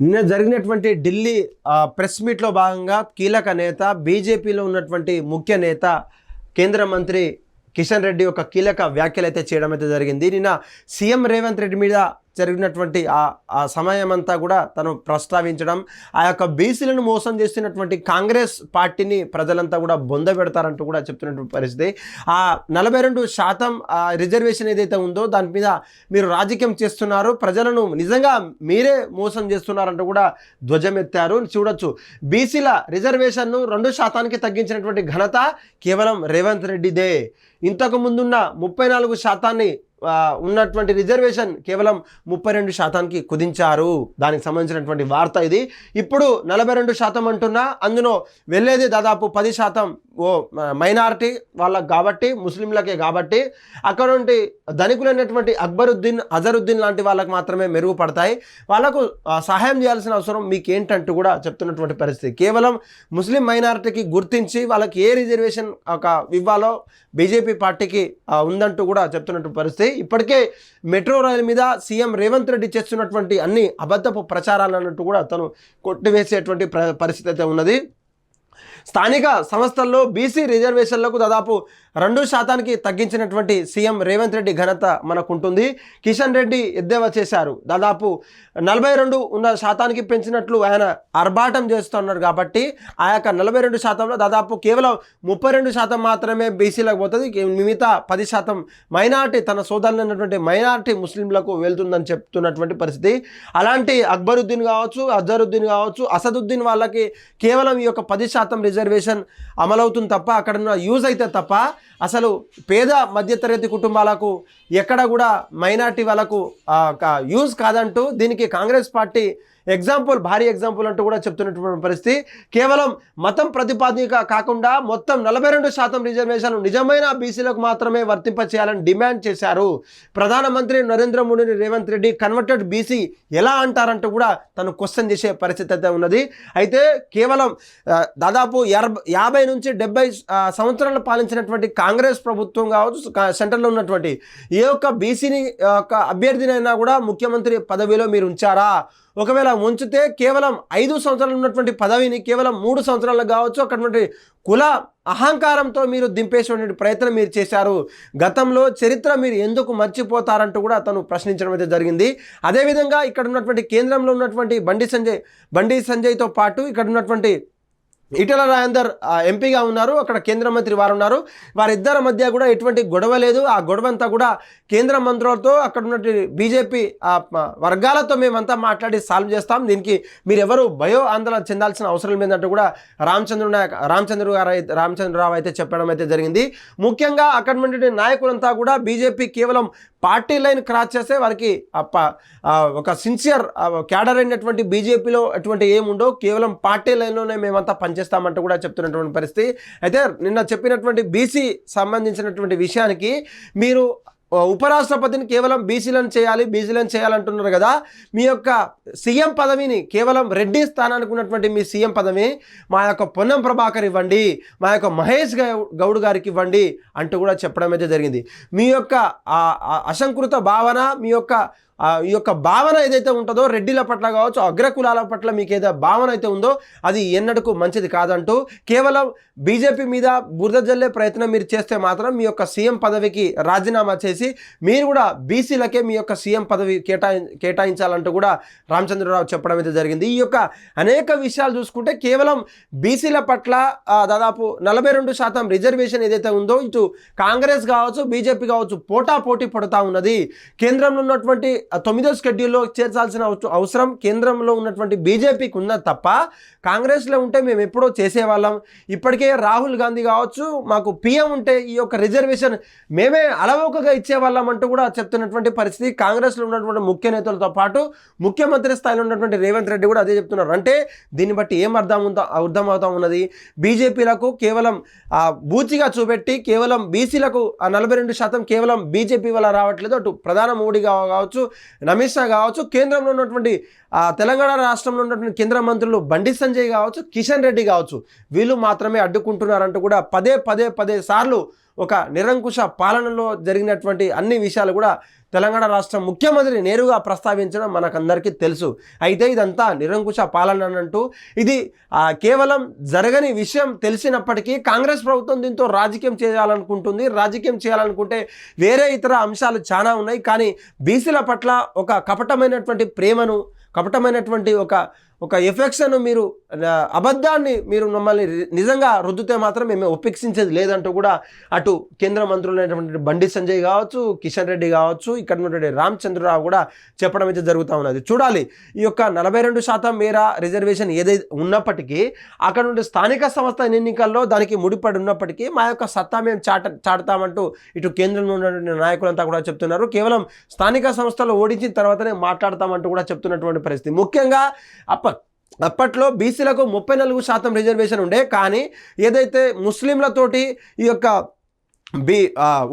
నిన్న జరిగినటువంటి ఢిల్లీ ప్రెస్ మీట్లో భాగంగా కీలక నేత బీజేపీలో ఉన్నటువంటి ముఖ్య నేత కేంద్ర మంత్రి కిషన్ రెడ్డి యొక్క కీలక వ్యాఖ్యలు అయితే చేయడం అయితే జరిగింది. నిన్న సీఎం రేవంత్ రెడ్డి మీద జరిగినటువంటి ఆ ఆ సమయం అంతా కూడా తను ప్రస్తావించడం ఆ యొక్క బీసీలను మోసం చేస్తున్నటువంటి కాంగ్రెస్ పార్టీని ప్రజలంతా కూడా బొంద పెడతారంటూ కూడా చెప్తున్నటువంటి పరిస్థితి. ఆ నలభై రెండు శాతం ఆ రిజర్వేషన్ ఏదైతే ఉందో దాని మీద మీరు రాజకీయం చేస్తున్నారు ప్రజలను నిజంగా మీరే మోసం చేస్తున్నారంటూ కూడా ధ్వజమెత్తారు చూడొచ్చు బీసీల రిజర్వేషన్ను రెండు శాతానికి తగ్గించినటువంటి ఘనత కేవలం రేవంత్ రెడ్డిదే. ఇంతకు ముందున్న ముప్పై నాలుగు శాతాన్ని ఉన్నటువంటి రిజర్వేషన్ కేవలం ముప్పై రెండు శాతానికి కుదించారు. దానికి సంబంధించినటువంటి వార్త ఇది. ఇప్పుడు నలభై రెండు శాతం అంటున్నా అందులో వెళ్ళేది దాదాపు పది శాతం ఓ మైనారిటీ వాళ్ళకి కాబట్టి ముస్లింలకే కాబట్టి అక్కడ నుండి ధనికులైనటువంటి అక్బరుద్దీన్ అజరుద్దీన్ లాంటి వాళ్ళకి మాత్రమే మెరుగుపడతాయి. వాళ్ళకు సహాయం చేయాల్సిన అవసరం మీకు ఏంటంటూ కూడా చెప్తున్నటువంటి పరిస్థితి. కేవలం ముస్లిం మైనారిటీకి గుర్తించి వాళ్ళకి ఏ రిజర్వేషన్ ఒక ఇవ్వాలో బీజేపీ పార్టీకి ఉందంటూ కూడా చెప్తున్నటువంటి పరిస్థితి. ఇప్పటికే మెట్రో రైలు మీద సీఎం రేవంత్ రెడ్డి చేస్తున్నటువంటి అన్ని అబద్ధపు ప్రచారాలు అన్నట్టు కూడా తను కొట్టివేసేటువంటి ప్ర పరిస్థితి అయితే ఉన్నది. స్థానిక సంస్థల్లో బీసీ రిజర్వేషన్లకు దాదాపు రెండు శాతానికి తగ్గించినటువంటి సీఎం రేవంత్ రెడ్డి ఘనత మనకుంటుంది. కిషన్ రెడ్డి ఎద్దేవా చేశారు. దాదాపు నలభై రెండు ఉన్న శాతానికి పెంచినట్లు ఆయన ఆర్భాటం చేస్తున్నారు కాబట్టి ఆ యొక్క నలభై రెండు శాతంలో దాదాపు కేవలం ముప్పై రెండు శాతం మాత్రమే బీసీలకు పోతుంది. మిగతా పది శాతం మైనార్టీ తన సోదరులైనటువంటి మైనార్టీ ముస్లింలకు వెళ్తుందని చెప్తున్నటువంటి పరిస్థితి. అలాంటి అక్బరుద్దీన్ కావచ్చు అజరుద్దీన్ కావచ్చు అసదుద్దీన్ వాళ్ళకి కేవలం ఈ యొక్క పది శాతం రిజర్వేషన్ అమలవుతుంది తప్ప అక్కడ యూజ్ అయితే తప్ప అసలు పేద మధ్యతరగతి కుటుంబాలకు ఎక్కడ కూడా మైనార్టీ వాళ్ళకు యూజ్ కాదంటూ దీనికి కాంగ్రెస్ పార్టీ ఎగ్జాంపుల్ భారీ ఎగ్జాంపుల్ అంటూ కూడా చెప్తున్నటువంటి పరిస్థితి. కేవలం మతం ప్రతిపాదిక కాకుండా మొత్తం నలభై రెండు శాతం రిజర్వేషన్ నిజమైన బీసీలకు మాత్రమే వర్తింప చేయాలని డిమాండ్ చేశారు. ప్రధానమంత్రి నరేంద్ర మోడీని రేవంత్ రెడ్డి కన్వర్టెడ్ బీసీ ఎలా అంటారంటూ కూడా తను క్వశ్చన్ చేసే పరిస్థితి అయితే ఉన్నది. అయితే కేవలం దాదాపు యాభై నుంచి డెబ్బై సంవత్సరాలు పాలించినటువంటి కాంగ్రెస్ ప్రభుత్వం కావచ్చు సెంటర్లో ఉన్నటువంటి ఏ ఒక్క బీసీని యొక్క అభ్యర్థినైనా కూడా ముఖ్యమంత్రి పదవిలో మీరు ఉంచారా? ఒకవేళ ఉంచితే కేవలం ఐదు సంవత్సరాలు ఉన్నటువంటి పదవిని కేవలం మూడు సంవత్సరాలకు కావచ్చు అక్కడ కుల అహంకారంతో మీరు దింపేసినటువంటి ప్రయత్నం మీరు చేశారు. గతంలో చరిత్ర మీరు ఎందుకు మర్చిపోతారంటూ కూడా తను ప్రశ్నించడం అయితే జరిగింది. అదేవిధంగా ఇక్కడ ఉన్నటువంటి కేంద్రంలో ఉన్నటువంటి బండి సంజయ్ బండి సంజయ్తో పాటు ఇక్కడ ఉన్నటువంటి ఈటల రాజేందర్ ఎంపీగా ఉన్నారు. అక్కడ కేంద్ర మంత్రి వారు ఉన్నారు. వారిద్దరి మధ్య కూడా ఎటువంటి గొడవ లేదు. ఆ గొడవ అంతా కూడా కేంద్ర మంత్రులతో అక్కడ ఉన్నటువంటి బీజేపీ వర్గాలతో మేమంతా మాట్లాడి సాల్వ్ చేస్తాం. దీనికి మీరెవరు భయో ఆందోళన చెందాల్సిన అవసరం లేదంటూ కూడా రామచంద్ర నాయక్ రామచంద్ర గారు అయితే రామచంద్రరావు అయితే చెప్పడం అయితే జరిగింది. ముఖ్యంగా అక్కడ ఉన్నటువంటి నాయకులంతా కూడా బీజేపీ కేవలం పార్టీ లైన్ క్రాస్ చేస్తే వారికి ఒక సిన్సియర్ క్యాడర్ అయినటువంటి బీజేపీలో అటువంటి ఏముండో కేవలం పార్టీ లైన్లోనే మేమంతా పనిచేస్తామంటూ కూడా చెప్తున్నటువంటి పరిస్థితి. అయితే నిన్న చెప్పినటువంటి బీసీ సంబంధించినటువంటి విషయానికి మీరు ఉపరాష్ట్రపతిని కేవలం బీసీలను చేయాలి బీసీలను చేయాలంటున్నారు కదా. మీ యొక్క సీఎం పదవిని కేవలం రెడ్డి స్థానానికి ఉన్నటువంటి మీ సీఎం పదవి మా యొక్క పొన్నం ప్రభాకర్ ఇవ్వండి మా యొక్క మహేష్ గౌ- గౌడ్ గారికి ఇవ్వండి అంటూ కూడా చెప్పడం అయితే జరిగింది. మీ యొక్క అసంకృత భావన మీ యొక్క ఈ యొక్క భావన ఏదైతే ఉంటుందో రెడ్డిల పట్ల కావచ్చు అగ్రకులాల పట్ల మీకు ఏదో భావన అయితే ఉందో అది ఎన్నడకు మంచిది కాదంటూ కేవలం బీజేపీ మీద బురద జల్లే ప్రయత్నం మీరు చేస్తే మాత్రం మీ యొక్క సీఎం పదవికి రాజీనామా చేసి మీరు కూడా బీసీలకే మీ యొక్క సీఎం పదవి కేటాయి కేటాయించాలంటూ కూడా రామచంద్రరావు చెప్పడం అయితే జరిగింది. ఈ యొక్క అనేక విషయాలు చూసుకుంటే కేవలం బీసీల పట్ల దాదాపు నలభై రెండు శాతం రిజర్వేషన్ ఏదైతే ఉందో ఇటు కాంగ్రెస్ కావచ్చు బీజేపీ కావచ్చు పోటా పోటీ పడుతూ ఉన్నది. కేంద్రంలో ఉన్నటువంటి తొమ్మిదో షెడ్యూల్లో చేర్చాల్సిన అవసరం కేంద్రంలో ఉన్నటువంటి బీజేపీకి ఉన్నది తప్ప కాంగ్రెస్లో ఉంటే మేము ఎప్పుడో చేసేవాళ్ళం. ఇప్పటికే రాహుల్ గాంధీ కావచ్చు మాకు పిఎం ఉంటే ఈ యొక్క రిజర్వేషన్ మేమే అలవోకగా ఇచ్చేవాళ్ళం అంటూ కూడా చెప్తున్నటువంటి పరిస్థితి. కాంగ్రెస్లో ఉన్నటువంటి ముఖ్య నేతలతో పాటు ముఖ్యమంత్రి స్థాయిలో ఉన్నటువంటి రేవంత్ రెడ్డి కూడా అదే చెప్తున్నారు. అంటే దీన్ని బట్టి ఏం అర్థం ఉందా అర్థం అవుతా ఉన్నది? బీజేపీలకు కేవలం బూచిగా చూపెట్టి కేవలం బీసీలకు ఆ నలభై రెండు శాతం కేవలం బీజేపీ వల్ల రావట్లేదు. అటు ప్రధాన మోడీ కావచ్చు రమేష్ షా కావచ్చు కేంద్రంలో ఉన్నటువంటి తెలంగాణ రాష్ట్రంలో ఉన్నటువంటి కేంద్ర మంత్రులు బండి సంజయ్ కావచ్చు కిషన్ రెడ్డి కావచ్చు వీళ్ళు మాత్రమే అడ్డుకుంటున్నారంటూ కూడా పదే పదే పదే సార్లు ఒక నిరంకుశ పాలనలో జరిగినటువంటి అన్ని విషయాలు కూడా తెలంగాణ రాష్ట్ర ముఖ్యమంత్రి నేరుగా ప్రస్తావించడం మనకందరికీ తెలుసు. అయితే ఇదంతా నిరంకుశ పాలన అనంటూ అంటూ ఇది కేవలం జరగని విషయం తెలిసినప్పటికీ కాంగ్రెస్ ప్రభుత్వం దీంతో రాజకీయం చేయాలనుకుంటుంది. రాజకీయం చేయాలనుకుంటే వేరే ఇతర అంశాలు చాలా ఉన్నాయి. కానీ బీసీల పట్ల ఒక కపటమైనటువంటి ప్రేమను కపటమైనటువంటి ఒక ఒక ఎఫెక్షన్ మీరు అబద్ధాన్ని మీరు మమ్మల్ని నిజంగా రుద్దితే మాత్రం మేము ఒప్పించేది లేదంటూ కూడా అటు కేంద్ర మంత్రులైనటువంటి బండి సంజయ్ కావచ్చు కిషన్ రెడ్డి కావచ్చు ఇక్కడ ఉన్నటువంటి రామచంద్రరావు కూడా చెప్పడం అయితే జరుగుతూ ఉన్నది. చూడాలి ఈ యొక్క నలభై రెండు శాతం మేర రిజర్వేషన్ ఏదైతే ఉన్నప్పటికీ అక్కడ నుండి స్థానిక సంస్థ ఎన్నికల్లో దానికి ముడిపడి ఉన్నప్పటికీ మా యొక్క సత్తా మేము చాట చాటుతామంటూ ఇటు కేంద్రంలో ఉన్నటువంటి నాయకులంతా కూడా చెప్తున్నారు. కేవలం స్థానిక సంస్థలు ఓడించిన తర్వాతనే మాట్లాడతామంటూ కూడా చెప్తున్నటువంటి పరిస్థితి. ముఖ్యంగా అప్ప అప్పట్లో బీసీలకు ముప్పై నాలుగు శాతం రిజర్వేషన్ ఉండే కానీ ఏదైతే ముస్లింలతోటి ఈ యొక్క బి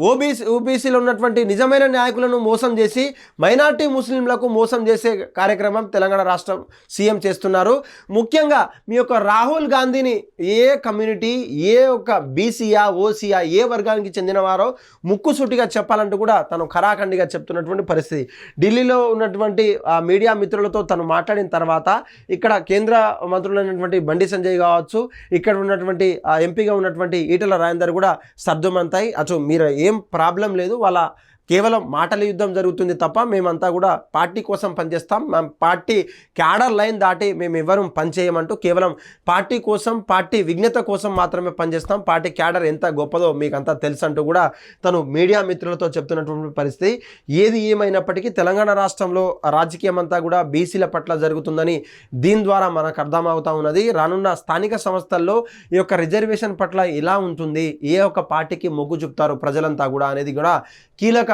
ఓబీసీ ఓబీసీలో ఉన్నటువంటి నిజమైన నాయకులను మోసం చేసి మైనార్టీ ముస్లింలకు మోసం చేసే కార్యక్రమం తెలంగాణ రాష్ట్రం సీఎం చేస్తున్నారు. ముఖ్యంగా మీ యొక్క రాహుల్ గాంధీని ఏ కమ్యూనిటీ ఏ ఒక బీసీయా ఓసీయా ఏ వర్గానికి చెందినవారో ముక్కుసూటిగా చెప్పాలంటూ కూడా తను ఖరాఖండిగా చెప్తున్నటువంటి పరిస్థితి. ఢిల్లీలో ఉన్నటువంటి మీడియా మిత్రులతో తను మాట్లాడిన తర్వాత ఇక్కడ కేంద్ర మంత్రులైనటువంటి బండి సంజయ్ కావచ్చు ఇక్కడ ఉన్నటువంటి ఎంపీగా ఉన్నటువంటి ఈటల రాజేందర్ కూడా సర్దుమంతాయి. అటు మీరు ఏం ప్రాబ్లం లేదు వాళ్ళ కేవలం మాటల యుద్ధం జరుగుతుంది తప్ప మేమంతా కూడా పార్టీ కోసం పనిచేస్తాం. మేము పార్టీ క్యాడర్ లైన్ దాటి మేము ఎవరూ పనిచేయమంటూ కేవలం పార్టీ కోసం పార్టీ విఘ్నత కోసం మాత్రమే పనిచేస్తాం. పార్టీ క్యాడర్ ఎంత గొప్పదో మీకు అంతా తెలుసు అంటూ కూడా తను మీడియా మిత్రులతో చెప్తున్నటువంటి పరిస్థితి. ఏది ఏమైనప్పటికీ తెలంగాణ రాష్ట్రంలో రాజకీయం అంతా కూడా బీసీల పట్ల జరుగుతుందని దీని ద్వారా మనకు అర్థమవుతా ఉన్నది. రానున్న స్థానిక సంస్థల్లో ఈ యొక్క రిజర్వేషన్ పట్ల ఎలా ఉంటుంది? ఏ ఒక్క పార్టీకి మొగ్గు చూపుతారు ప్రజలంతా కూడా అనేది కూడా కీలక